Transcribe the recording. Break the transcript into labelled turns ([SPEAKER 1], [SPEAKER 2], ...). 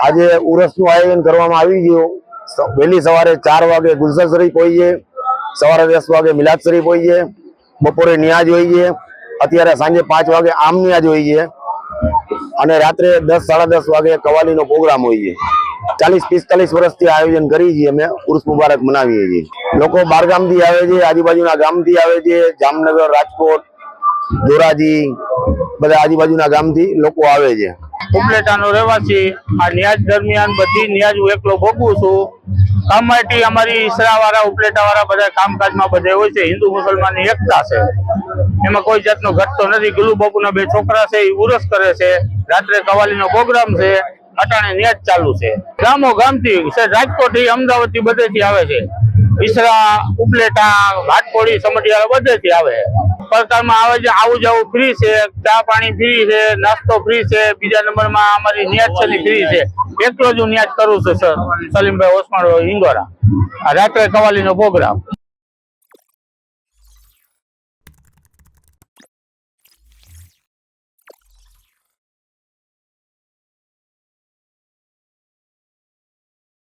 [SPEAKER 1] આજે ઉરસનું આયોજન કરવામાં આવી ગયું. વહેલી સવારે ચાર વાગે ગુલસર શરીફ હોય છે. સવારે દસ વાગે મિલાદ શરીફ હોય છે. બપોરે નિયાજ છે. અત્યારે સાંજે પાંચ વાગે આમ નિયાજ છે. અને રાત્રે દસ, સાડા દસ વાગે કવાલીનો પ્રોગ્રામ હોય છે. ચાલીસ, પિસ્તાલીસ વર્ષથી આયોજન કરી છીએ અમે ઉર્સ મુબારક મનાવીએ છીએ. લોકો બારગામથી આવે છે, આજુબાજુના ગામથી આવે છે. જામનગર, રાજકોટ, ધોરાજી, બધા આજુબાજુના ગામથી લોકો આવે છે.
[SPEAKER 2] ઉપલેટાનો રહેવાસી. આ ન્યાજ દરમિયાન બધી ન્યાજ હું એકલો ભોગવું છું. કમાટી અમારી ઈસરાવાળા, ઉપલેટાવાળા બધા કામકાજમાં બધે હોય છે. હિન્દુ, મુસલમાનની એકતા છે. એમાં કોઈ જાતનો ઘટતો નથી. ગુલુ બાપુના બે છોકરા છે, એ ઉરસ કરે છે. રાત્રે કવાલીનો પ્રોગ્રામ છે. અટાણે ન્યાજ ચાલુ છે. ગામો ગામથી છે, રાજકોટથી અમદાવાદથી બધેથી આવે છે. ઈસરા, ઉપલેટા ઘાટકોડી સમઢિયાળા બધેથી આવે. પ્રકારમાં આવે છે, આવું જવું ફ્રી છે, ચા પાણી ફ્રી છે, નાસ્તો ફ્રી છે, બીજા નંબરમાં અમારી ન્યાજ છે ફ્રી છે. એટલો જ હું ન્યાજ કરું છું સર સલીમભાઈ ઓસમાણ હિંગોરા. રાત્રે કવાલીનો પ્રોગ્રામ